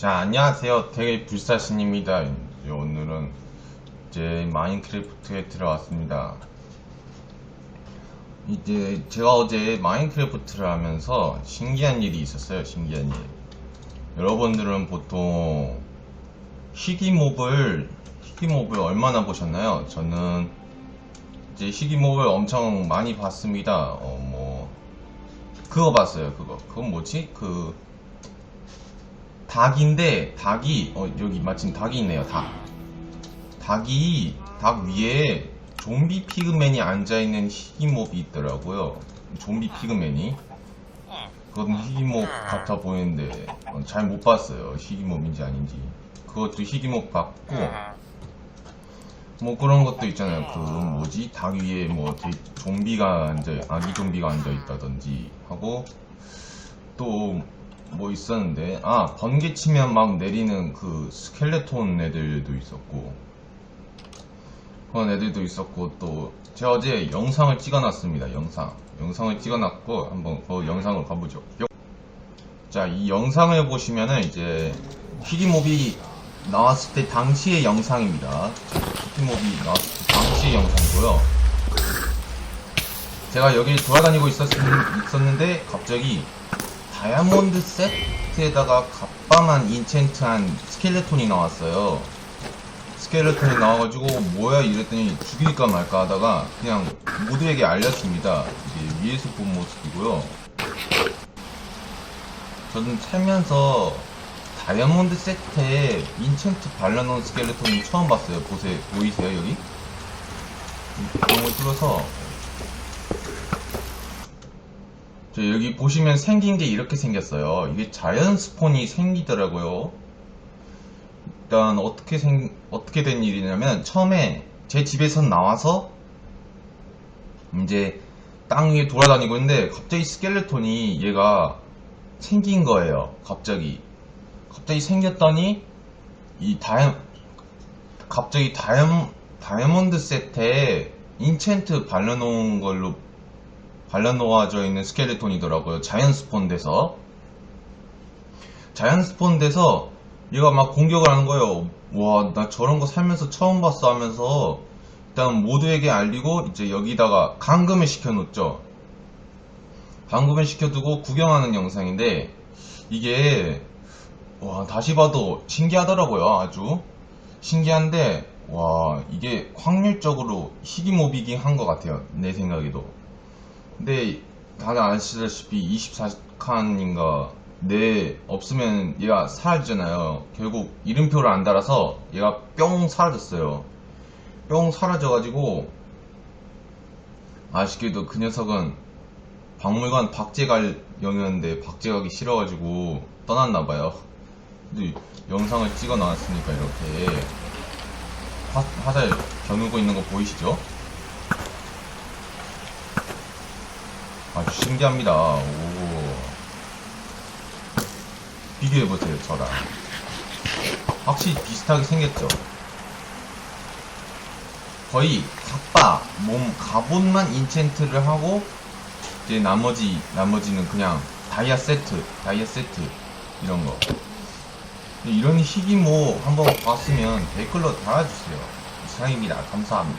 자, 안녕하세요. 되게 불사신입니다. 오늘은 이제 마인크래프트에 들어왔습니다. 이제 제가 어제 마인크래프트를 하면서 신기한 일이 있었어요. 신기한 일. 여러분들은 보통 희귀몹을 희귀몹을 얼마나 보셨나요? 저는 이제 희귀몹을 엄청 많이 봤습니다. 어, 뭐 그거 봤어요. 그거. 그건 뭐지? 그 닭인데 닭이 어 여기 마침 닭이 있네요 닭. 닭이 닭 위에 좀비 피그맨이 앉아있는 희귀몹이 있더라고요. 좀비 피그맨이. 그건 희귀몹 같아 보이는데 어, 잘못 봤어요 희귀몹인지 아닌지. 그것도 희귀몹 같고. 뭐 그런 것도 있잖아요. 그 뭐지? 닭 위에 뭐 좀비가 앉아 아기 좀비가 앉아 있다든지 하고. 또 뭐 있었는데 아 번개 치면 막 내리는 그 스켈레톤 애들도 있었고. 그런 애들도 있었고 또 제가 어제 영상을 찍어놨습니다 영상. 영상을 찍어놨고 한번 그 영상을 가보죠. 자 이 영상을 보시면은 이제 희귀몹이 나왔을 때 당시의 영상입니다. 희귀몹이 나왔을 때 당시의 영상이고요. 제가 여기 돌아다니고 있었, 있었는데 갑자기 다이아몬드 세트에다가 갑방한 인챈트한 스켈레톤이 나왔어요. 스켈레톤이 나와가지고 뭐야 이랬더니 죽일까 말까 하다가 그냥 모두에게 알렸습니다. 위에서 본 모습이고요. 저는 살면서 다이아몬드 세트에 인챈트 발라놓은 스켈레톤은 처음 봤어요. 보세요. 보이세요 여기? 구멍을 뚫어서 저 여기 보시면 생긴 게 이렇게 생겼어요. 이게 자연 스폰이 생기더라고요. 일단 어떻게 생 어떻게 된 일이냐면 처음에 제 집에서 나와서 이제 땅 위에 돌아다니고 있는데 갑자기 스켈레톤이 얘가 생긴 거예요. 갑자기 갑자기 생겼더니 이 다이아 갑자기 다이아 다이아몬드 세트에 인챈트 발라놓은 걸로 발라 놓아져 있는 스켈레톤이더라고요. 자연 스폰 돼서. 자연 스폰 돼서 얘가 막 공격을 하는 거예요. 와, 나 저런 거 살면서 처음 봤어 하면서 일단 모두에게 알리고 이제 여기다가 감금을 시켜놓죠. 감금을 시켜두고 구경하는 영상인데 이게 와, 다시 봐도 신기하더라고요. 아주. 신기한데 와, 이게 확률적으로 희귀모비긴 한 것 같아요. 내 생각에도. 근데 다들 아시다시피 24칸인가 내 없으면 얘가 사라지잖아요. 결국 이름표를 안 달아서 얘가 뿅 사라졌어요. 뿅 사라져가지고 아쉽게도 그 녀석은 박물관 박제 갈 영이었는데 박제 가기 싫어가지고 떠났나봐요. 근데 영상을 찍어 놨으니까 이렇게 화, 화살 겨누고 있는 거 보이시죠? 아주 신기합니다. 오. 비교해보세요, 저랑. 확실히 비슷하게 생겼죠? 거의 갑바, 몸, 갑옷만 인챈트를 하고, 이제 나머지, 나머지는 그냥 다이아 세트, 다이아 세트, 이런 거. 이런 희귀 모 한번 봤으면 댓글로 달아주세요. 이상입니다. 감사합니다.